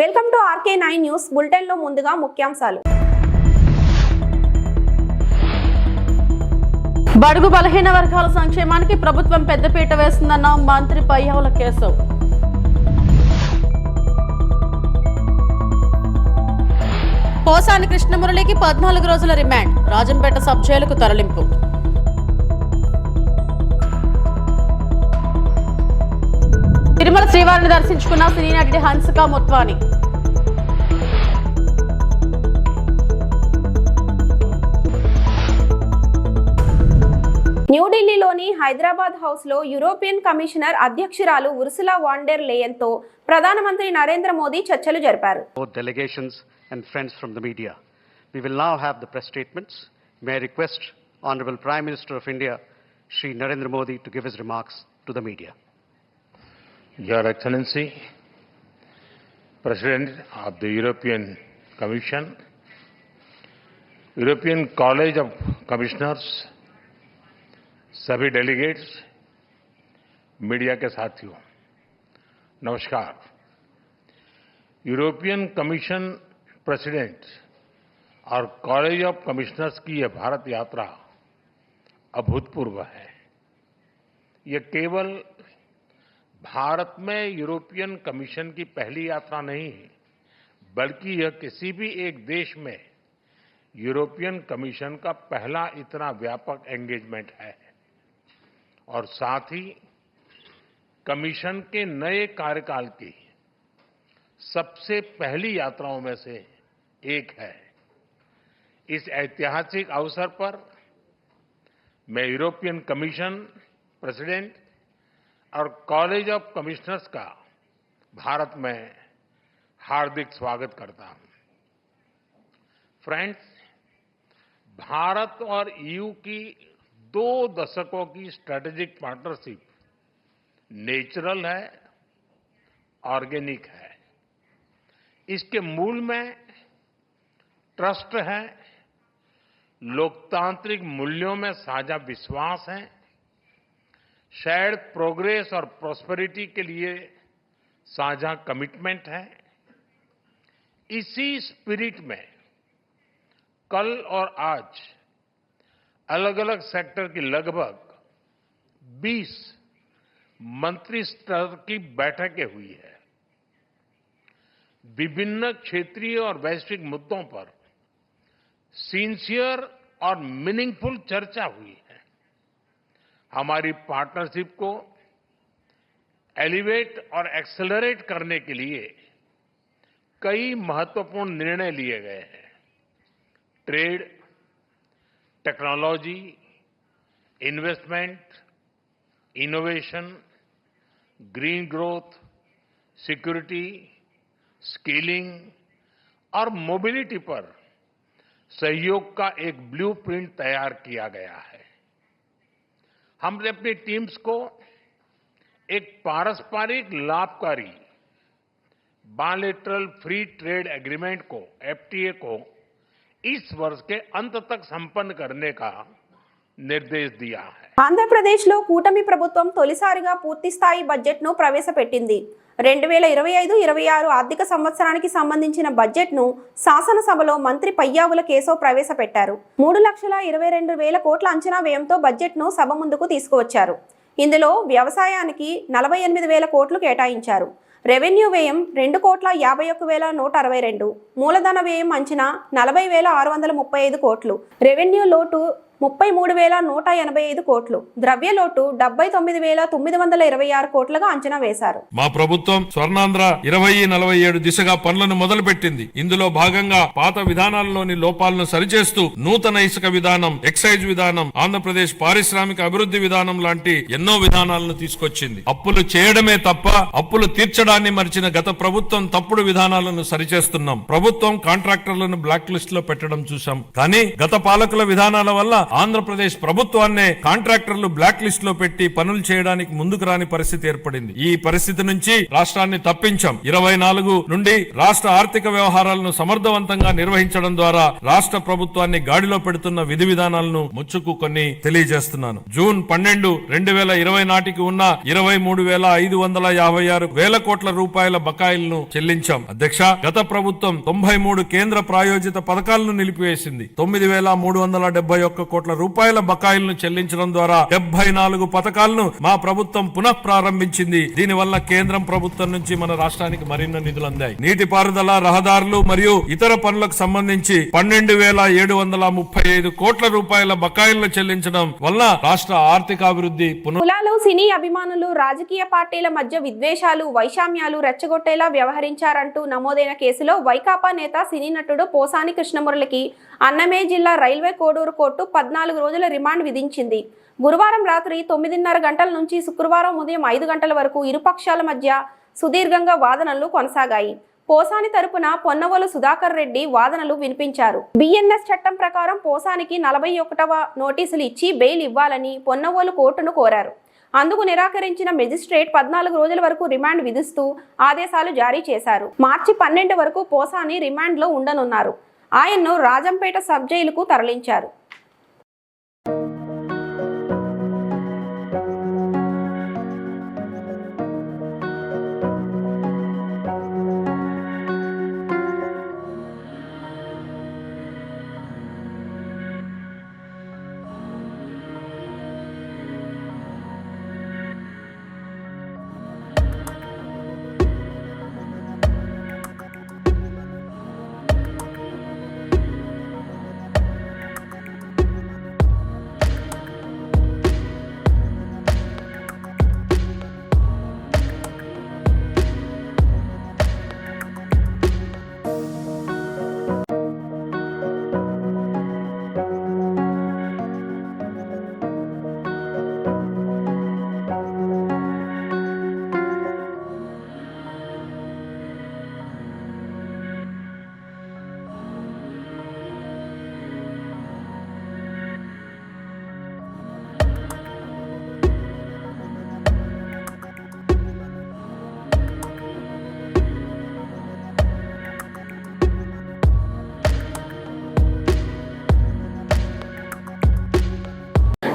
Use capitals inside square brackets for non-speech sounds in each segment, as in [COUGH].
Welcome to R K nine news. బులెటిన్లో ముందుగా ముఖ్యాంశాలు. బడుగు బలహీన వర్గాల సంక్షేమానికి ప్రభుత్వం పెద్దపీట వేస్తుందన్న మంత్రి పయ్యావుల కేశవ్ పోసాని కృష్ణమురళికి పద్నాలుగు రోజుల రిమాండ్. రాజంపేట సబ్ జైలుకు తరలింపు. తిరుమల శ్రీవారిని దర్శించుకున్న సినీ నటి హన్సిక మొత్వాని న్యూఢిల్లీలోని హైదరాబాద్ హౌస్లో యూరోపియన్ కమిషనర్ అధ్యక్షురాలు ఉర్సులా వాండెర్ లేయన్తో ప్రధానమంత్రి నరేంద్ర మోదీ చర్చలు జరిపారు. We will now have the press statements. May I request Honorable Prime Minister of India, Shri Narendra Modi, to give his remarks to the media. Your Excellency, President of the European Commission, European College of Commissioners, सभी delegates media के साथियों नमस्कार European commission president और college of commissioners की यह भारत यात्रा अभूतपूर्व है ये केवल भारत में यूरोपियन कमीशन की पहली यात्रा नहीं है, बल्कि यह किसी भी एक देश में यूरोपियन कमीशन का पहला इतना व्यापक एंगेजमेंट है। और साथ ही कमीशन के नए कार्यकाल की सबसे पहली यात्राओं में से एक है। इस ऐतिहासिक अवसर पर मैं यूरोपियन कमीशन प्रेसिडेंट और कॉलेज ऑफ़ कमिश्नर्स का भारत में हार्दिक स्वागत करता हूँ। फ्रेंड्स, भारत और ईयू की दो दशकों की स्ट्रेटेजिक पार्टनरशिप नेचुरल है ऑर्गेनिक है। इसके मूल में ट्रस्ट है, लोकतांत्रिक मूल्यों में साझा विश्वास है शेयर्ड प्रोग्रेस और प्रॉस्पेरिटी के लिए साझा कमिटमेंट है। इसी स्पिरिट में कल और आज अलग अलग सेक्टर की लगभग 20 मंत्री स्तर की बैठकें हुई है। विभिन्न क्षेत्रीय और वैश्विक मुद्दों पर सिंसियर और मीनिंगफुल चर्चा हुई है। हमारी पार्टनरशिप को एलिवेट और एक्सेलरेट करने के लिए कई महत्वपूर्ण निर्णय लिए गए हैं। Trade technology investment innovation green growth security skilling और मोबिलिटी पर सहयोग का एक ब्लूप्रिंट तैयार किया गया है। हमने अपनी टीम्स को एक पारस्परिक लाभकारी बायलेटरल फ्री ट्रेड एग्रीमेंट को एफटीए को इस वर्ष के अंत तक संपन्न करने का निर्देश दिया है ఆంధ్రప్రదేశ్లో కూటమి ప్రభుత్వం తొలిసారిగా పూర్తి స్థాయి బడ్జెట్ను ప్రవేశపెట్టింది రెండు వేల ఇరవై ఐదు ఇరవై ఆరు ఆర్థిక సంవత్సరానికి సంబంధించిన బడ్జెట్ను శాసనసభలో మంత్రి పయ్యావుల కేశవ్ ప్రవేశపెట్టారు. మూడు లక్షల ఇరవై రెండు వేల కోట్ల అంచనా వ్యయంతో బడ్జెట్ను సభ ముందుకు తీసుకువచ్చారు. ఇందులో వ్యవసాయానికి నలభై ఎనిమిది వేల కోట్లు కేటాయించారు. రెవెన్యూ వ్యయం రెండు కోట్ల యాభై ఒక్క వేల నూట అరవై రెండు. మూలధన వ్యయం అంచనా నలభై వేల ఆరు వందల ముప్పై ఐదు కోట్లు. రెవెన్యూ లోటు ముప్పై మూడు వేల నూట ఎనభై ఐదు కోట్లు. ద్రవ్య లోటు డెబ్బై తొమ్మిది వేల తొమ్మిది వందల ఇరవై ఆరు కోట్లుగా అంచనా వేశారు. మా ప్రభుత్వం స్వర్ణాంధ్ర ఇరవై నలభై ఏడు దిశగా పనులను మొదలుపెట్టింది. ఇందులో భాగంగా పాత విధానాల్లోని లోపాలను సరిచేస్తూ నూతన ఇసుక విధానం ఎక్సైజ్ విధానం ఆంధ్రప్రదేశ్ పారిశ్రామిక అభివృద్ధి విధానం లాంటి ఎన్నో విధానాలను తీసుకొచ్చింది. అప్పులు చేయడమే తప్ప అప్పులు తీర్చడాన్ని మరిచిన గత ప్రభుత్వం తప్పుడు విధానాలను సరిచేస్తున్నాం. ప్రభుత్వం కాంట్రాక్టర్లను బ్లాక్ లిస్ట్లో పెట్టడం చూశాం. కానీ గత పాలకుల విధానాల వల్ల ఆంధ్రప్రదేశ్ ప్రభుత్వాన్నే కాంట్రాక్టర్లు బ్లాక్ లిస్ట్లో పెట్టి పనులు చేయడానికి ముందుకు రాని పరిస్థితి ఏర్పడింది. ఈ పరిస్థితి నుంచి రాష్ట్రాన్ని తప్పించాం. ఇరవై నాలుగు నుండి రాష్ట్ర ఆర్థిక వ్యవహారాలను సమర్థవంతంగా నిర్వహించడం ద్వారా రాష్ట్ర ప్రభుత్వాన్ని గాడిలో పెడుతున్న విధి విధానాలను ముచ్చుకు కొన్ని తెలియజేస్తున్నాను. జూన్ పన్నెండు రెండు వేల ఇరవై నాటికి ఉన్న ఇరవై మూడు వేల ఐదు వందల యాభై ఆరు వేల కోట్ల రూపాయల బకాయిలను చెల్లించాం. అధ్యక్ష గత ప్రభుత్వం తొంభై మూడు కేంద్ర ప్రాయోజిత పథకాలను నిలిపివేసింది. తొమ్మిది వేల మూడు వందల డెబ్బై ఒక్క కోట్ల రూపాయల బకాయిలను చెల్లించడం ద్వారా డెబ్బై నాలుగు పథకాలను మా ప్రభుత్వం పునః ప్రారంభించింది. దీనివల్ల కేంద్రం ప్రభుత్వం నుంచి మన రాష్ట్రానికి మరిన్ని నిధులు అందాయి. నీటిపారుదల రహదారులు మరియు ఇతర పనులకు సంబంధించి పన్నెండు వేల ఏడు వందల ముప్పై ఐదు కోట్ల రూపాయల బకాయిలను చెల్లించడం వల్ల రాష్ట్ర ఆర్థికాభివృద్ధి పునః కులాలు సినీ అభిమానులు రాజకీయ పార్టీల మధ్య విద్వేషాలు వైషమ్యాలు రెచ్చగొట్టేలా వ్యవహరించారంటూ నమోదైన కేసులో వైకాపా నేత సినీ నటుడు పోసాని కృష్ణమురళికి అన్నమే జిల్లా రైల్వే కోడూరు కోర్టు పద్నాలుగు రోజుల రిమాండ్ విధించింది. గురువారం రాత్రి తొమ్మిదిన్నర గంటల నుంచి శుక్రవారం ఉదయం ఐదు గంటల వరకు ఇరుపక్షాల మధ్య సుదీర్ఘంగా వాదనలు కొనసాగాయి. పోసాని తరపున పొన్నవోలు సుధాకర్ రెడ్డి వాదనలు వినిపించారు. బిఎన్ఎస్ చట్టం ప్రకారం పోసానికి నలభై ఒకటవ నోటీసులు ఇచ్చి బెయిల్ ఇవ్వాలని పొన్నవోలు కోర్టును కోరారు. అందుకు నిరాకరించిన మెజిస్ట్రేట్ పద్నాలుగు రోజుల వరకు రిమాండ్ విధిస్తూ ఆదేశాలు జారీ చేశారు. మార్చి పన్నెండు వరకు పోసాని రిమాండ్లో ఉండనున్నారు. ఆయన్ను రాజంపేట సబ్ జైలుకు తరలించారు.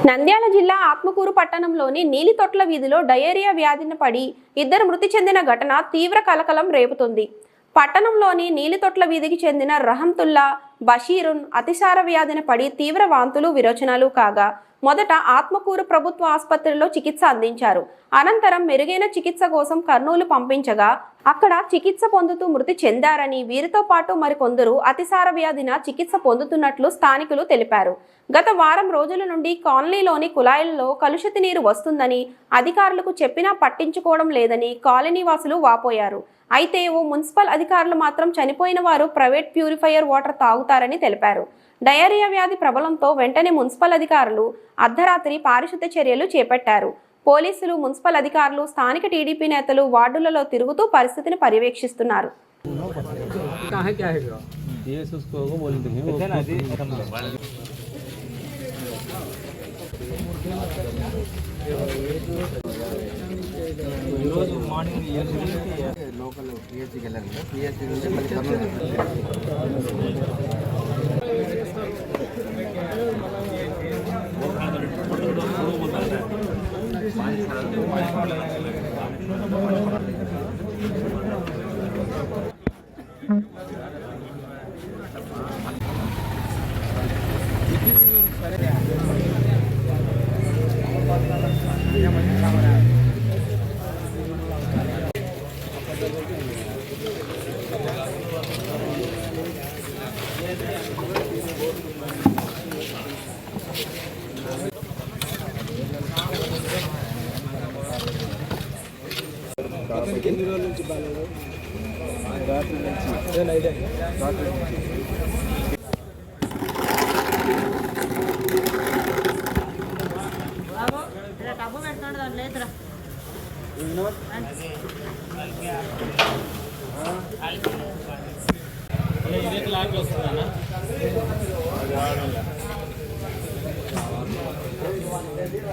నంద్యాల జిల్లా ఆత్మకూరు పట్టణంలోని నీలితొట్ల వీధిలో డయేరియా వ్యాధిన పడి ఇద్దరు మృతి చెందిన ఘటన తీవ్ర కలకలం రేపుతుంది. పట్టణంలోని నీలితొట్ల వీధికి చెందిన రహంతుల్లా బషీరున్ అతిసార వ్యాధిన పడి తీవ్ర వాంతులు విరోచనాలు కాగా మొదట ఆత్మకూరు ప్రభుత్వ ఆసుపత్రిలో చికిత్స అందించారు. అనంతరం మెరుగైన చికిత్స కోసం కర్నూలు పంపించగా అక్కడ చికిత్స పొందుతూ మృతి చెందారని వీరితో పాటు మరికొందరు అతిసార వ్యాధిన చికిత్స పొందుతున్నట్లు స్థానికులు తెలిపారు. గత వారం రోజుల నుండి కాలనీలోని కుళాయిల్లో కలుషిత నీరు వస్తుందని అధికారులకు చెప్పినా పట్టించుకోవడం లేదని కాలనీ వాసులు వాపోయారు. అయితే ఓ మున్సిపల్ అధికారులు మాత్రం చనిపోయిన వారు ప్రైవేట్ ప్యూరిఫైయర్ వాటర్ తాగుతారని తెలిపారు. డయేరియా వ్యాధి ప్రబలంతో వెంటనే మున్సిపల్ అధికారులు అర్ధరాత్రి పారిశుద్ధ చర్యలు చేపట్టారు. పోలీసులు మున్సిపల్ అధికారులు స్థానిక టీడీపీ నేతలు వార్డులలో తిరుగుతూ పరిస్థితిని పర్యవేక్షిస్తున్నారు. మార్నింగ్ లోకల్ వెళ్ళాలి. సరే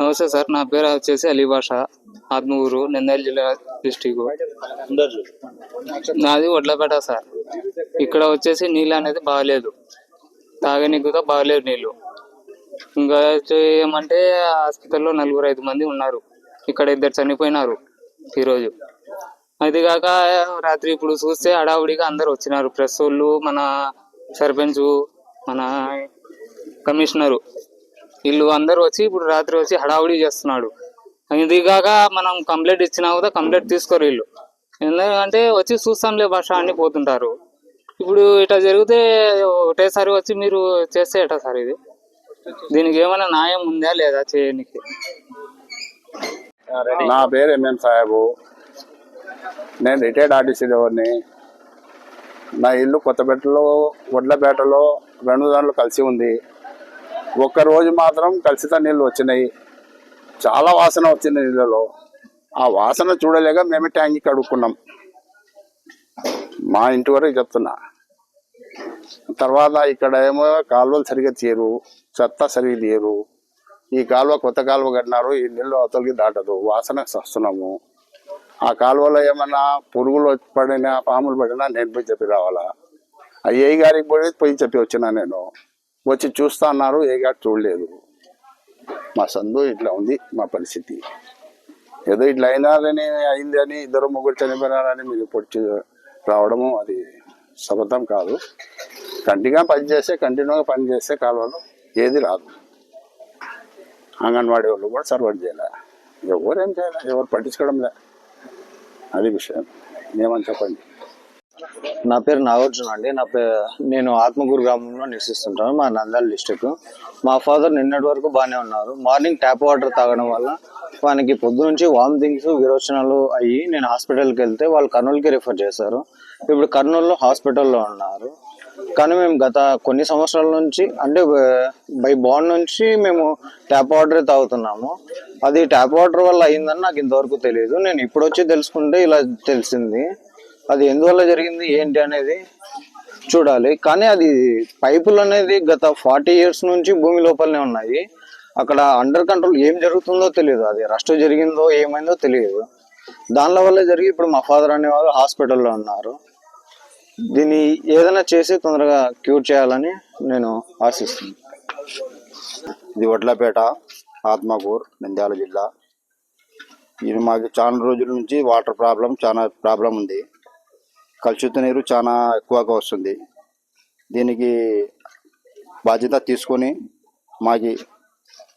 నమస్తే సార్ నా పేరు వచ్చేసి అలీ భాష ఆత్మూరు నంద్యాల జిల్లా డిస్టిక్ నాది వడ్లపేట సార్. ఇక్కడ వచ్చేసి నీళ్ళు అనేది బాగలేదు. తాగనీకు కూడా నీళ్ళు. ఇంకా ఏమంటే హాస్పిటల్లో నలుగురు ఐదు మంది ఉన్నారు. ఇక్కడ ఇద్దరు చనిపోయినారు ఈరోజు. అది కాక రాత్రి ఇప్పుడు చూస్తే హడావుడిగా అందరు వచ్చినారు. ప్రెస్ వాళ్ళు మన సర్పంచ్ మన కమిషనరు. వీళ్ళు అందరూ వచ్చి ఇప్పుడు రాత్రి వచ్చి హడావుడి చేస్తున్నాడు. ఇదిగాక మనం కంప్లైంట్ ఇచ్చినా కూడా కంప్లైంట్ తీసుకోరు వీళ్ళు. ఎందుకంటే వచ్చి చూస్తాంలే భాష అని పోతుంటారు. ఇప్పుడు ఇట్లా జరిగితే ఒకటేసారి వచ్చి మీరు చేస్తే ఎట్లా సార్ ఇది? దీనికి ఏమైనా న్యాయం ఉందా లేదా చేయడానికి నా పేరు ఎంఎం సాహెబు. నేను రిటైర్డ్ ఆర్టీసీ నా ఇల్లు కొత్తపేటలో వడ్లపేటలో రెండు దాంట్లో కలిసి ఉంది. ఒక్క రోజు మాత్రం కలుషిత నీళ్ళు వచ్చినాయి. చాలా వాసన వచ్చింది నీళ్ళలో. ఆ వాసన చూడలేక మేమే ట్యాంకి కడుక్కున్నాం. మా ఇంటి వరకు చెప్తున్నా. తర్వాత ఇక్కడ ఏమో కాలువలు సరిగ్గా తీయరు చెత్త సరిగ్గా తీయరు. ఈ కాలువ కొత్త కాలువ కట్టినారు ఈ నీళ్ళు అవతలకి దాటదు. వాసన వస్తున్నాము ఆ కాలువలో ఏమన్నా పురుగులు పడినా పాములు పడినా నేను పోయి చెప్పి రావాలా? ఆ ఏ గారికి పోయి పోయి చెప్పి వచ్చినా నేను. వచ్చి చూస్తా అన్నారు ఏ గారు చూడలేదు. మా సందు ఇట్లా ఉంది మా పరిస్థితి. ఏదో ఇట్లా అయినారని అయింది అని ఇద్దరు ముగ్గురు చనిపోయినారని మీరు పొడిచి రావడము అది సబద్ధం కాదు. కంటిగా పనిచేస్తే కంటిన్యూగా పనిచేస్తే కాలువలు కాలువలో ఏది రాదు. అంగన్వాడీ వాళ్ళు కూడా సర్వర్ చేయాలి? ఎవరేం చేయలే? ఎవరు పట్టించుకోవడం లే. అది విషయం. ఏమని చెప్పండి? నా పేరు నాగార్జున అండి. నా పే నేను ఆత్మకూరు గ్రామంలో నివసిస్తుంటాను మా నంద్యాల డిస్టిక్ మా ఫాదర్ నిన్నటి వరకు బాగానే ఉన్నారు. మార్నింగ్ ట్యాప్ వాటర్ తాగడం వల్ల వానికి పొద్దునుంచి వామిటింగ్స్ విరోచనాలు అయ్యి నేను హాస్పిటల్కి వెళ్తే వాళ్ళు కర్నూలుకి రిఫర్ చేశారు. ఇప్పుడు కర్నూలులో హాస్పిటల్లో ఉన్నారు. కానీ మేము గత కొన్ని సంవత్సరాల నుంచి అంటే బై బాండ్ నుంచి మేము ట్యాప్ వాటర్ తాగుతున్నాము. అది ట్యాప్ వాటర్ వల్ల అయిందని నాకు ఇంతవరకు తెలియదు నేను ఇప్పుడు వచ్చి తెలుసుకుంటే ఇలా తెలిసింది. అది ఎందువల్ల జరిగింది? ఏంటి అనేది చూడాలి. కానీ అది పైపులు అనేది గత ఫార్టీ ఇయర్స్ నుంచి భూమి లోపలనే ఉన్నాయి. అక్కడ అండర్ కంట్రోల్ ఏం జరుగుతుందో తెలియదు అది రస్ట్ జరిగిందో ఏమైందో తెలియదు దానిలో వల్ల జరిగి ఇప్పుడు మా ఫాదర్ అనేవారు హాస్పిటల్లో ఉన్నారు. దీన్ని ఏదైనా చేసి తొందరగా క్యూర్ చేయాలని నేను ఆశిస్తున్నాను. ఇది వడ్లపేట ఆత్మకూర్ నంద్యాల జిల్లా. ఇది మాకు చాలా రోజుల నుంచి వాటర్ ప్రాబ్లం చాలా ప్రాబ్లం ఉంది. కలుషిత నీరు చాలా ఎక్కువగా వస్తుంది. దీనికి బాధ్యత తీసుకొని మాకి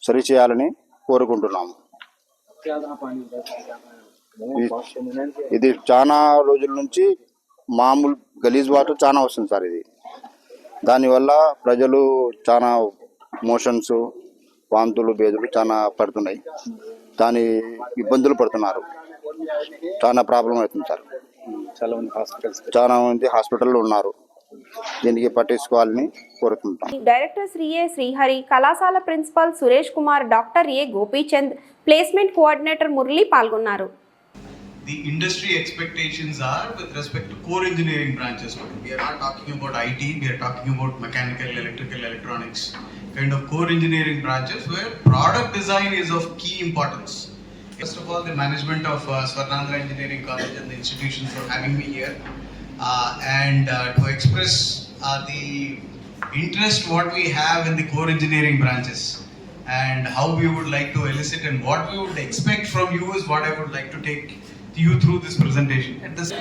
సరి చేయాలని కోరుకుంటున్నాము. ఇది- ఇది చాలా రోజుల నుంచి మామూలు గలీజ్ వాటర్ చాలా వస్తుంది సార్ ఇది. దానివల్ల ప్రజలు చాలా మోషన్స్ వాంతులు బేదులు చాలా పడుతున్నాయి. దాని ఇబ్బందులు పడుతున్నారు. చాలా ప్రాబ్లం అవుతుంది సార్. చాలా మంది హాస్పిటల్స్ చాలా మంది హాస్పిటల్లో ఉన్నారు. దీనికి పట్టించుకోవాలని కోరుకుంటాం డైరెక్టర్ శ్రీ ఏ శ్రీహరి కళాశాల principal Suresh Kumar doctor A Gopichand placement coordinator Murali పాల్గొన్నారు. The industry expectations are with respect to core engineering branches. We are not talking about IT, we are talking about mechanical, electrical, electronics, kind of core engineering branches where product design is of key importance. First of all, the management of uh, Swarnandra Engineering College and the institution for having me here uh, and uh, to express uh, the interest what we have in the core engineering branches and how we would like to elicit and what we would expect from you is what I would like to take you through this presentation. At this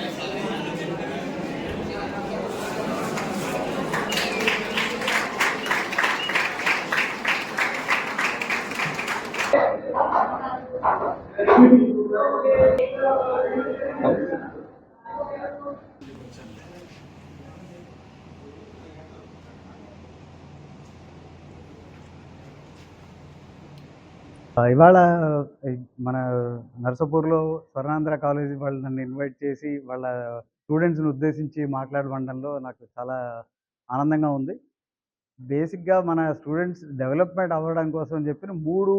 [LAUGHS] ఇవాళ మన నర్సపూర్లో Swarnandhra college వాళ్ళు నన్ను invite చేసి వాళ్ళ స్టూడెంట్స్ని ఉద్దేశించి మాట్లాడమండంలో నాకు చాలా ఆనందంగా ఉంది. బేసిక్గా మన స్టూడెంట్స్ డెవలప్మెంట్ అవ్వడం కోసం చెప్పిన మూడు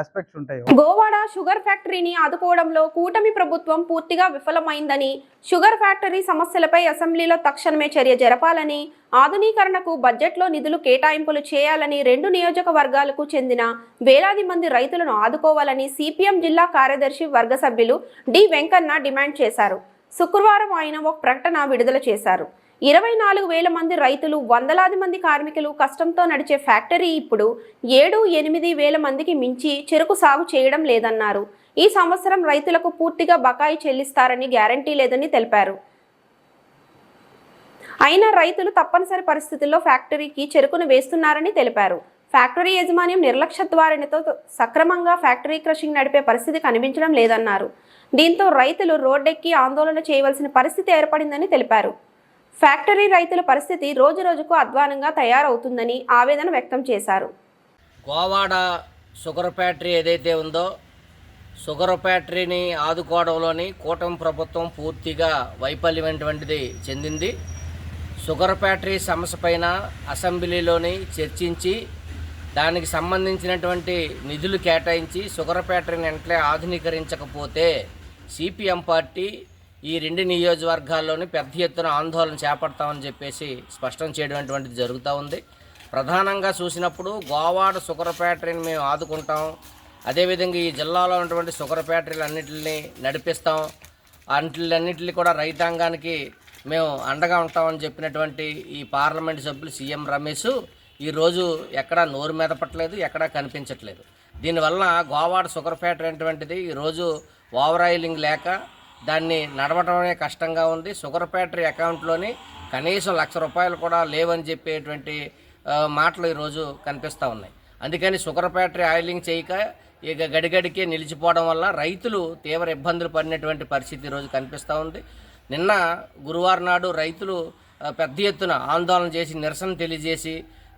ఆస్పెక్ట్స్ ఉంటాయి. గోవాడ షుగర్ ఫ్యాక్టరీని ఆదుకోవడంలో కూటమి ప్రభుత్వం పూర్తిగా విఫలమైందని షుగర్ ఫ్యాక్టరీ సమస్యలపై అసెంబ్లీలో తక్షణమే చర్య జరపాలని ఆధునీకరణకు బడ్జెట్లో నిధులు కేటాయింపులు చేయాలని రెండు నియోజకవర్గాలకు చెందిన వేలాది మంది రైతులను ఆదుకోవాలని సిపిఎం జిల్లా కార్యదర్శి వర్గ సభ్యులు డి వెంకన్న డిమాండ్ చేశారు. శుక్రవారం ఆయన ఒక ప్రకటన విడుదల చేశారు. ఇరవై నాలుగు వేల మంది రైతులు వందలాది మంది కార్మికులు కష్టంతో నడిచే ఫ్యాక్టరీ ఇప్పుడు ఏడు ఎనిమిది వేల మందికి మించి చెరుకు సాగు చేయడం లేదన్నారు. ఈ సంవత్సరం రైతులకు పూర్తిగా బకాయి చెల్లిస్తారని గ్యారంటీ లేదని తెలిపారు. అయినా రైతులు తప్పనిసరి పరిస్థితుల్లో ఫ్యాక్టరీకి చెరుకును వేస్తున్నారని తెలిపారు. ఫ్యాక్టరీ యాజమాన్యం నిర్లక్ష్య ధోరణితో సక్రమంగా ఫ్యాక్టరీ క్రషింగ్ నడిపే పరిస్థితి కనిపించడం లేదన్నారు. దీంతో రైతులు రోడ్డెక్కి ఆందోళన చేయవలసిన పరిస్థితి ఏర్పడిందని తెలిపారు. ఫ్యాక్టరీ రైతుల పరిస్థితి రోజు రోజుకు అధ్వానంగా తయారవుతుందని ఆవేదన వ్యక్తం చేశారు. గోవాడ షుగర్ ఫ్యాక్టరీ ఏదైతే ఉందో షుగర్ ఫ్యాక్టరీని ఆదుకోవడంలోని కూటమి ప్రభుత్వం పూర్తిగా వైఫల్యమైనటువంటిది చెందింది. షుగర్ ఫ్యాక్టరీ సమస్య పైన అసెంబ్లీలోని చర్చించి దానికి సంబంధించినటువంటి నిధులు కేటాయించి షుగర్ ఫ్యాక్టరీని వెంటనే ఆధునీకరించకపోతే సిపిఎం పార్టీ ఈ రెండు నియోజకవర్గాల్లోని పెద్ద ఎత్తున ఆందోళన చేపడతామని చెప్పేసి స్పష్టం చేయడం జరుగుతూ ఉంది. ప్రధానంగా చూసినప్పుడు గోవాడ షుగర్ ఫ్యాక్టరీని మేము ఆదుకుంటాం. అదేవిధంగా ఈ జిల్లాలో ఉన్నటువంటి షుగర్ ఫ్యాక్టరీలు అన్నింటిని నడిపిస్తాం. అన్నిటిని కూడా రైతాంగానికి మేము అండగా ఉంటామని చెప్పినటువంటి ఈ పార్లమెంట్ సభ్యులు సీఎం రమేష్ ఈరోజు ఎక్కడా నోరు మీద పట్టలేదు ఎక్కడా కనిపించట్లేదు. దీనివల్ల గోవాడ షుగర్ ఫ్యాక్టరీ అనేటువంటిది ఈరోజు ఓవరాయిలింగ్ లేక దాన్ని నడవటమే కష్టంగా ఉంది. షుగర్ ఫ్యాక్టరీ అకౌంట్లోని కనీసం లక్ష రూపాయలు కూడా లేవని చెప్పేటువంటి మాటలు ఈరోజు కనిపిస్తూ ఉన్నాయి. అందుకని షుగర్ ఫ్యాక్టరీ ఆయిలింగ్ చేయక ఇక గడిగడికే నిలిచిపోవడం వల్ల రైతులు తీవ్ర ఇబ్బందులు పడినటువంటి పరిస్థితి ఈరోజు కనిపిస్తూ ఉంది. నిన్న గురువారం నాడు రైతులు పెద్ద ఎత్తున ఆందోళన చేసి నిరసన తెలియజేసి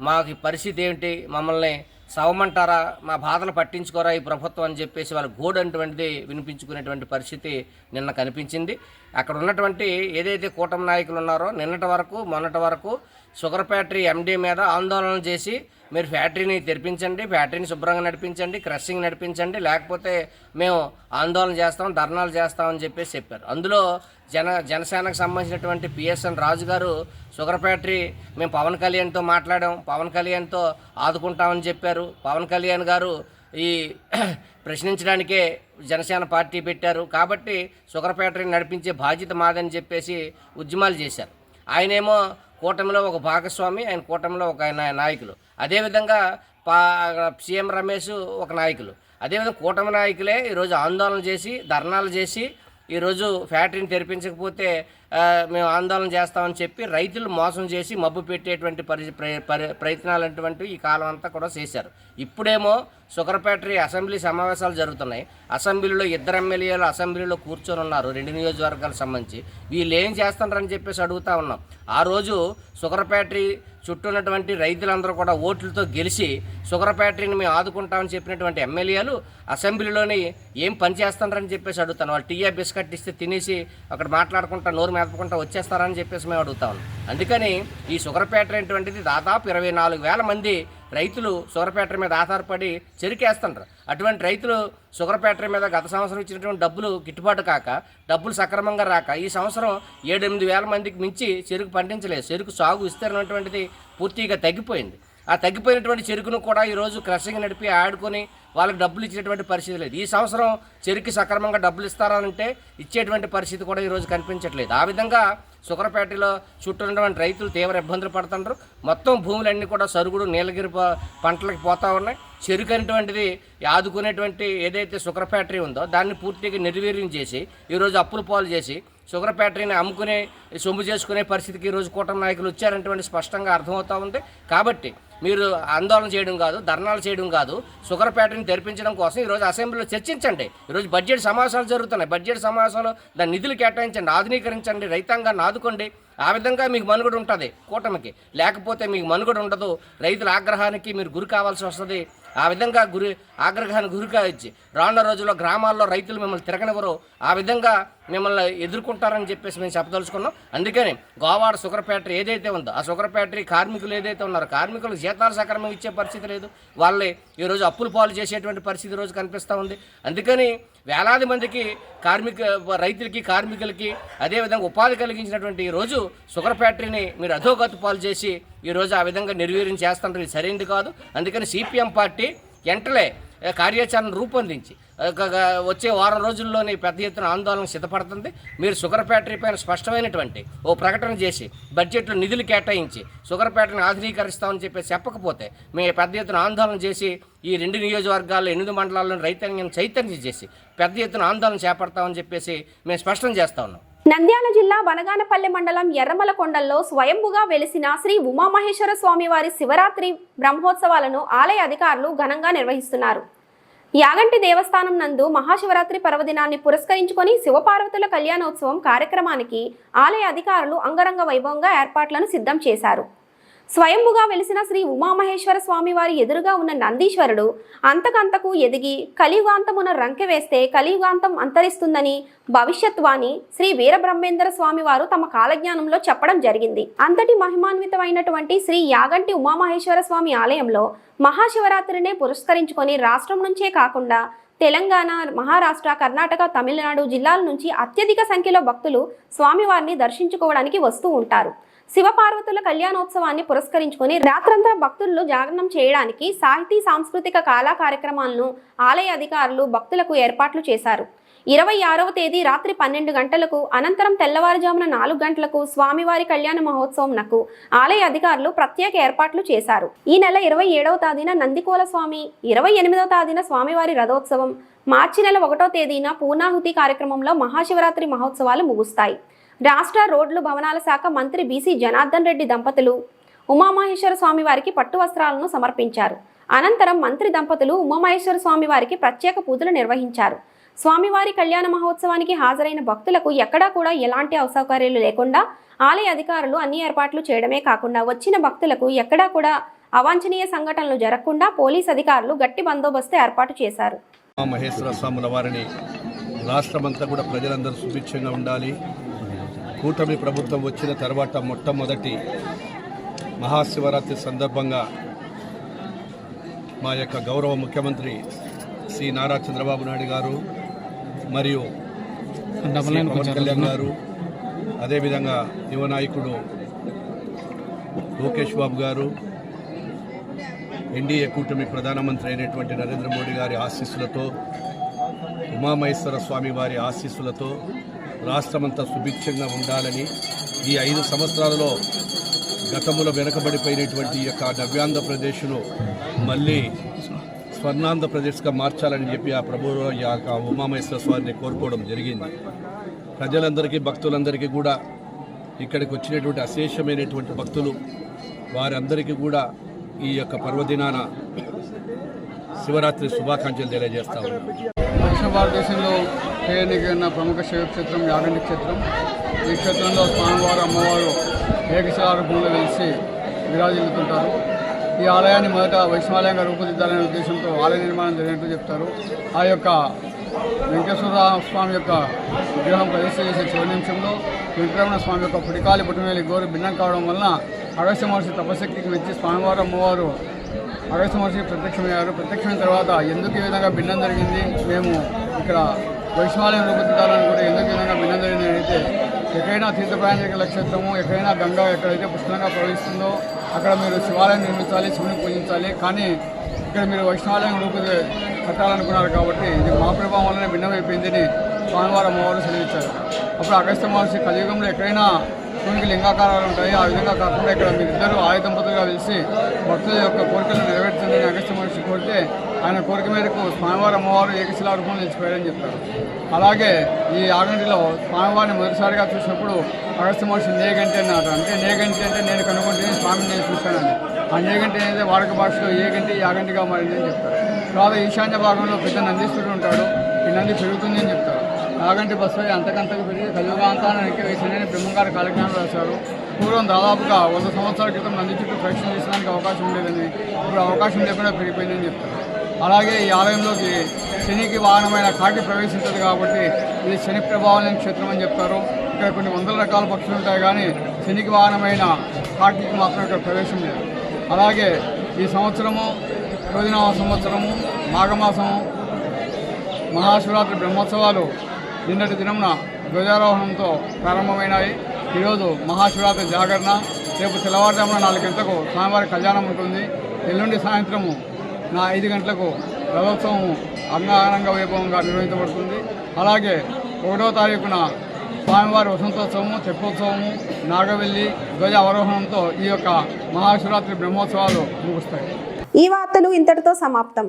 మాకు పరిస్థితి ఏమిటి మమ్మల్ని సవమంటారా? మా బాధలు పట్టించుకోరా ఈ ప్రభుత్వం అని చెప్పేసి వాళ్ళ గోడు అటువంటిది వినిపించుకునేటువంటి పరిస్థితి నిన్న కనిపించింది. అక్కడ ఉన్నటువంటి ఏదైతే కూటమి నాయకులు ఉన్నారో నిన్నటి వరకు మొన్నటి వరకు షుగర్ ఫ్యాక్టరీ ఎండీ మీద ఆందోళన చేసి మీరు ఫ్యాక్టరీని తెరిపించండి ఫ్యాక్టరీని శుభ్రంగా నడిపించండి క్రషింగ్ నడిపించండి లేకపోతే మేము ఆందోళన చేస్తాం ధర్నాలు చేస్తామని చెప్పేసి చెప్పారు. అందులో జన జనసేనకు సంబంధించినటువంటి పిఎస్ఎన్ రాజు గారు షుగర్ ఫ్యాక్టరీ మేము పవన్ కళ్యాణ్తో మాట్లాడాం పవన్ కళ్యాణ్తో ఆదుకుంటామని చెప్పారు. పవన్ కళ్యాణ్ గారు ఈ [CLEARS THROAT] ప్రశ్నించడానికే జనసేన పార్టీ పెట్టారు. కాబట్టి షుగర్ ఫ్యాక్టరీని నడిపించే బాధ్యత మాదని చెప్పేసి ఉద్యమాలు చేశారు. ఆయనేమో కూటమిలో ఒక భాగస్వామి ఆయన కూటమిలో ఒక ఆయన నాయకులు. అదేవిధంగా పా సీఎం రమేష్ ఒక నాయకులు. అదేవిధంగా కూటమి నాయకులే ఈరోజు ఆందోళన చేసి ధర్నాలు చేసి ఈరోజు ఫ్యాక్టరీని తెరిపించకపోతే మేము ఆందోళన చేస్తామని చెప్పి రైతులు మోసం చేసి మబ్బు పెట్టేటువంటి పరి ప్ర- పరి- ప్రయత్నాలు అటువంటివి ఈ కాలం అంతా కూడా చేశారు. ఇప్పుడేమో షుగర్ అసెంబ్లీ సమావేశాలు జరుగుతున్నాయి. అసెంబ్లీలో ఇద్దరు ఎమ్మెల్యేలు అసెంబ్లీలో కూర్చొని ఉన్నారు. రెండు నియోజకవర్గాలకు సంబంధించి. వీళ్ళు ఏం చేస్తున్నారని చెప్పేసి అడుగుతా ఉన్నాం. ఆ రోజు షుగర్ ఫ్యాక్టరీ చుట్టూ ఉన్నటువంటి రైతులందరూ కూడా ఓట్లతో గెలిచి షుగర్ మేము ఆదుకుంటామని చెప్పినటువంటి ఎమ్మెల్యేలు అసెంబ్లీలోని ఏం పని చేస్తున్నారని చెప్పేసి అడుగుతాను. వాళ్ళు టీయా బిస్కట్ ఇస్తే తినేసి అక్కడ మాట్లాడుకుంటా నోరు మెదపకుండా వచ్చేస్తారని చెప్పేసి మేము అడుగుతాం అందుకని ఈ షుగర్ ఫ్యాక్టరీ అనేటువంటిది దాదాపు ఇరవై నాలుగు వేల మంది రైతులు షుగర్ ఫ్యాక్టరీ మీద ఆధారపడి చెరికేస్తుంటారు అటువంటి రైతులు షుగర్ ఫ్యాక్టరీ మీద గత సంవత్సరం ఇచ్చినటువంటి డబ్బులు గిట్టుబాటు కాక డబ్బులు సక్రమంగా రాక ఈ సంవత్సరం ఏడెనిమిది వేల మందికి మించి చెరుకు పండించలేదు. చెరుకు సాగు విస్తీర్ణం పూర్తిగా తగ్గిపోయింది. ఆ తగ్గిపోయినటువంటి చెరుకును కూడా ఈరోజు క్రషింగ్ నడిపి ఆడుకొని వాళ్ళకి డబ్బులు ఇచ్చేటువంటి పరిస్థితి లేదు. ఈ సంవత్సరం చెరుకు సక్రమంగా డబ్బులు ఇస్తారంటే ఇచ్చేటువంటి పరిస్థితి కూడా ఈరోజు కనిపించట్లేదు. ఆ విధంగా షుగర్ ఫ్యాక్టరీలో చుట్టూ ఉన్నటువంటి రైతులు తీవ్ర ఇబ్బందులు పడుతుంటారు. మొత్తం భూములన్నీ కూడా సరుగుడు నీలగిరి పంటలకు పోతా ఉన్నాయి. చెరుకు అనేటువంటిది ఆదుకునేటువంటి ఏదైతే షుగర్ ఫ్యాక్టరీ ఉందో దాన్ని పూర్తిగా నిర్వీర్యం చేసి ఈరోజు అప్పులు పాలు చేసి షుగర్ ఫ్యాక్టరీని అమ్ముకునే సొమ్ము చేసుకునే పరిస్థితికి ఈరోజు కూటమి నాయకులు వచ్చారంటే స్పష్టంగా అర్థమవుతూ ఉంది. కాబట్టి మీరు ఆందోళన చేయడం కాదు ధర్నాలు చేయడం కాదు షుగర్ తెరిపించడం కోసం ఈరోజు అసెంబ్లీలో చర్చించండి. ఈరోజు బడ్జెట్ సమావేశాలు జరుగుతున్నాయి. బడ్జెట్ సమావేశంలో దాని నిధులు కేటాయించండి ఆధునీకరించండి రైతాంగాన్ని ఆదుకోండి. ఆ విధంగా మీకు మనుగడ ఉంటుంది కూటమికి. లేకపోతే మీకు మనుగడ ఉండదు. రైతుల ఆగ్రహానికి మీరు గురి కావాల్సి వస్తుంది. ఆ విధంగా గురి ఆగ్రహానికి గురి కావచ్చు రానున్న రోజుల్లో గ్రామాల్లో రైతులు మిమ్మల్ని తిరగనివ్వరు. ఆ విధంగా మిమ్మల్ని ఎదుర్కొంటారని చెప్పేసి మేము చెప్పదలుచుకున్నాం. అందుకని గోవాడ షుగర్ ఫ్యాక్టరీ ఏదైతే ఉందో ఆ షుగర్ ఫ్యాక్టరీ కార్మికులు ఏదైతే ఉన్నారో కార్మికులకు జీతాలు సక్రమంగా ఇచ్చే పరిస్థితి లేదు. వాళ్ళే ఈరోజు అప్పులు పాలు చేసేటువంటి పరిస్థితి రోజు కనిపిస్తూ ఉంది. అందుకని వేలాది మందికి కార్మిక రైతులకి కార్మికులకి అదేవిధంగా ఉపాధి కలిగించినటువంటి ఈ రోజు షుగర్ ఫ్యాక్టరీని మీరు అధోగతి పాలు చేసి ఈరోజు ఆ విధంగా నిర్వీర్యం చేస్తుంటారు ఇది సరైనది కాదు. అందుకని సిపిఎం పార్టీ వెంటనే కార్యాచరణ రూపొందించి వచ్చే వారం రోజుల్లోనే పెద్ద ఎత్తున ఆందోళన సిద్ధపడుతుంది. మీరు షుగర్ ఫ్యాక్టరీ పైన స్పష్టమైనటువంటి ఓ ప్రకటన చేసి బడ్జెట్లో నిధులు కేటాయించి షుగర్ ఫ్యాక్టరీని ఆధునీకరిస్తామని చెప్పేసి చెప్పకపోతే మేము పెద్ద ఎత్తున ఆందోళన చేసి ఈ రెండు నియోజకవర్గాల్లో ఎనిమిది మండలాల్లోని రైతాంగం చైతన్యం చేసి పెద్ద ఎత్తున ఆందోళన చేపడతామని చెప్పేసి మేము స్పష్టం చేస్తా ఉన్నాం. నంద్యాల జిల్లా వనగానపల్లె మండలం ఎర్రమల కొండల్లో స్వయంభుగా వెలిసిన శ్రీ ఉమామహేశ్వర స్వామి వారి శివరాత్రి బ్రహ్మోత్సవాలను ఆలయ అధికారులు ఘనంగా నిర్వహిస్తున్నారు. యాగంటి దేవస్థానం నందు మహాశివరాత్రి పర్వదినాన్ని పురస్కరించుకొని శివపార్వతుల కళ్యాణోత్సవం కార్యక్రమానికి ఆలయ అధికారులు అంగరంగ వైభవంగా ఏర్పాట్లను సిద్ధం చేశారు. స్వయంభుగా వెలిసిన శ్రీ ఉమామహేశ్వర స్వామి వారి ఎదురుగా ఉన్న నందీశ్వరుడు అంతకంతకు ఎదిగి కలియుగాంతమున రంకె వేస్తే కలియుగాంతం అంతరిస్తుందని భవిష్యత్వాన్ని శ్రీ వీరబ్రహ్మేంద్ర స్వామి వారు తమ కాలజ్ఞానంలో చెప్పడం జరిగింది. అంతటి మహిమాన్వితమైనటువంటి శ్రీ యాగంటి ఉమామహేశ్వర స్వామి ఆలయంలో మహాశివరాత్రినే పురస్కరించుకొని రాష్ట్రం నుంచే కాకుండా తెలంగాణ మహారాష్ట్ర కర్ణాటక తమిళనాడు జిల్లాల నుంచి అత్యధిక సంఖ్యలో భక్తులు స్వామివారిని దర్శించుకోవడానికి వస్తూ ఉంటారు. శివపార్వతుల కళ్యాణోత్సవాన్ని పురస్కరించుకొని రాత్రంతా భక్తులు జాగరణం చేయడానికి సాహితీ సాంస్కృతిక కళా కార్యక్రమాలను ఆలయ అధికారులు భక్తులకు ఏర్పాట్లు చేశారు. ఇరవై ఆరవ తేదీ రాత్రి పన్నెండు గంటలకు అనంతరం తెల్లవారుజామున నాలుగు గంటలకు స్వామివారి కళ్యాణ మహోత్సవంనకు ఆలయ అధికారులు ప్రత్యేక ఏర్పాట్లు చేశారు. ఈ నెల ఇరవై ఏడవ తేదీన నందికోల స్వామి ఇరవై ఎనిమిదవ తేదీన స్వామివారి రథోత్సవం మార్చి నెల ఒకటో తేదీన పూర్ణాహుతి కార్యక్రమంలో మహాశివరాత్రి మహోత్సవాలు ముగుస్తాయి. రాష్ట్ర రోడ్లు భవనాల శాఖ మంత్రి బీసీ జనార్దన్ రెడ్డి దంపతులు ఉమామహేశ్వర స్వామి వారికి పట్టు వస్త్రాలను సమర్పించారు. అనంతరం మంత్రి దంపతులు ఉమామహేశ్వర స్వామి వారికి ప్రత్యేక పూజలు నిర్వహించారు. స్వామివారి కళ్యాణ మహోత్సవానికి హాజరైన భక్తులకు ఎక్కడా కూడా ఎలాంటి అసౌకర్యాలు లేకుండా ఆలయ అధికారులు అన్ని ఏర్పాట్లు చేయడమే కాకుండా వచ్చిన భక్తులకు ఎక్కడా కూడా అవాంఛనీయ సంఘటనలు జరగకుండా పోలీస్ అధికారులు గట్టి బందోబస్తు ఏర్పాటు చేశారు. మహేశ్వర స్వాముల వారిని రాష్ట్రమంతా కూడా ప్రజలందరూ సుభిక్షంగా ఉండాలి. కూటమి ప్రభుత్వం వచ్చిన తర్వాత మొట్టమొదటి మహాశివరాత్రి సందర్భంగా మా యొక్క గౌరవ ముఖ్యమంత్రి శ్రీ నారా చంద్రబాబు నాయుడు గారు మరియు పవన్ కళ్యాణ్ గారు అదేవిధంగా యువ నాయకుడు లోకేష్ బాబు గారు ఎన్డీఏ కూటమి ప్రధానమంత్రి అయినటువంటి నరేంద్ర మోడీ గారి ఆశీస్సులతో ఉమామహేశ్వర స్వామి వారి ఆశీస్సులతో రాష్ట్రమంతా సుభిక్షంగా ఉండాలని ఈ ఐదు సంవత్సరాలలో గతంలో వెనుకబడిపోయినటువంటి ఈ యొక్క నవ్యాంధ్రప్రదేశ్ను మళ్ళీ స్వర్ణాంధ్రప్రదేశ్గా మార్చాలని చెప్పి ఆ ప్రభువు యొక్క ఉమామహేశ్వర స్వామిని కోరుకోవడం జరిగింది. ప్రజలందరికీ భక్తులందరికీ కూడా ఇక్కడికి వచ్చినటువంటి అశేషమైనటువంటి భక్తులు వారందరికీ కూడా ఈ యొక్క పర్వదినాన శివరాత్రి శుభాకాంక్షలు తెలియజేస్తా ఉన్నాం. దక్షిణ భారతదేశంలో ఉన్న ప్రముఖ శివక్షేత్రం యాగంటి క్షేత్రం. ఈ క్షేత్రంలో స్వామివారు అమ్మవారు ఏకశిలారూపంలో వెలిసి విరాజిల్లుతుంటారు. ఈ ఆలయాన్ని మొదట వైష్ణవాలయంగా రూపుదిద్దాలనే ఉద్దేశంతో ఆలయ నిర్మాణం జరిగినట్టు చెప్తారు. ఆ యొక్క వెంకటేశ్వర స్వామి యొక్క విగ్రహం ప్రదర్శన చేసే చివరి నిమిషంలో వెంకటరమణ స్వామి యొక్క పుడికాలి పుట్టుమేలి గోరు భిన్నం కావడం వలన అగస్త్య మహర్షి తపశక్తికి మెచ్చి స్వామివారు అమ్మవారు అగస్త్య మహర్షి ప్రత్యక్షమయ్యారు. ప్రత్యక్షమైన తర్వాత ఎందుకు ఈ విధంగా భిన్నం జరిగింది? మేము ఇక్కడ వైశ్వాలయం రూపుదిద్దాలని కూడా ఎందుకు ఈ విధంగా అయితే ఎక్కడైనా తీర్థప్రయాణ నక్షత్రము ఎక్కడైనా గంగా ఎక్కడైతే పుష్కలంగా ప్రవహిస్తుందో అక్కడ మీరు శివాలయం నిర్మించాలి శివుని పూజించాలి. కానీ ఇక్కడ మీరు వైష్ణవాలయం రూపొంది కట్టాలనుకున్నారు కాబట్టి ఇది మా ప్రభావం వల్లనే భిన్నమైపోయిందని స్వామివారం అమ్మవారు సెలవిచ్చారు. అప్పుడు అగస్త్య మహర్షి కలియుగంలో ఎక్కడైనా శివునికి లింగాకారాలు ఉంటాయి. ఆ విధంగా కాకుండా ఇక్కడ మీరిద్దరూ ఆయు దంపతులుగా కలిసి భక్తుల యొక్క కోరికలను నెరవేర్చండి అగస్త్య మహర్షి కోరితే ఆయన కోరిక మేరకు స్వామివారి అమ్మవారు ఏకశిలా రూపంలో నిలిచిపోయారని చెప్తారు. అలాగే ఈ ఆగంటిలో స్వామివారిని మొదటిసారిగా చూసినప్పుడు అగస్త్య మహర్షి నేగంటి అన్నారు. అంటే నేగంటి అంటే నేను కనుగొంటే స్వామిని నేను చూశానని. ఆ నేగంటి అనేది వాడక భాషలో ఏగంటి యాగంటిగా మారిందని చెప్తారు. తర్వాత ఈశాన్య భాగంలో పెద్ద నందీశ్వరుడు ఉంటాడు. ఈ నంది పెరుగుతుంది అని చెప్తారు. నాగంటి బస్సు అంతకంతకు పెరిగి కలియుగాంతాన్ని వెనక్కి వేసిందని బ్రహ్మంగారు కాలజ్ఞానం రాశారు. పూర్వం దాదాపుగా వంద సంవత్సరాల క్రితం నంది చుట్టూ ప్రదక్షిణ చేసడానికి అవకాశం ఉండేదని ఇప్పుడు అవకాశం లేకుండా పెరిగిపోయిందని చెప్తారు. అలాగే ఈ ఆలయంలోకి శనికి వాహనమైన కాటి ప్రవేశించదు కాబట్టి ఇది శని ప్రభావం లేని క్షేత్రం అని చెప్తారు. ఇక్కడ కొన్ని వందల రకాల పక్షులు ఉంటాయి కానీ శనికి వాహనమైన కాటికి మాత్రం ఇక్కడ ప్రవేశం లేదు. అలాగే ఈ సంవత్సరము రోజునామ సంవత్సరము మాఘమాసము మహాశివరాత్రి బ్రహ్మోత్సవాలు నిన్నటి దినమున ధ్వజారోహణంతో ప్రారంభమైనాయి. ఈరోజు మహాశివరాత్రి జాగరణ. రేపు తెల్లవారుజామున నాలుగు గంటలకు స్వామివారి కళ్యాణం ఉంటుంది. ఎల్లుండి సాయంత్రము నా ఐదు గంటలకు రథోత్సవం అంగారంగ వైభవంగా నిర్వహించబడుతుంది. అలాగే ఒకటో తారీఖున స్వామివారి వసంతోత్సవము తెప్పోత్సవము నాగవెల్లి ధ్వజ అవరోహణంతో ఈ యొక్క మహాశివరాత్రి బ్రహ్మోత్సవాలు ముగుస్తాయి. ఈ వార్తలు ఇంతటితో సమాప్తం.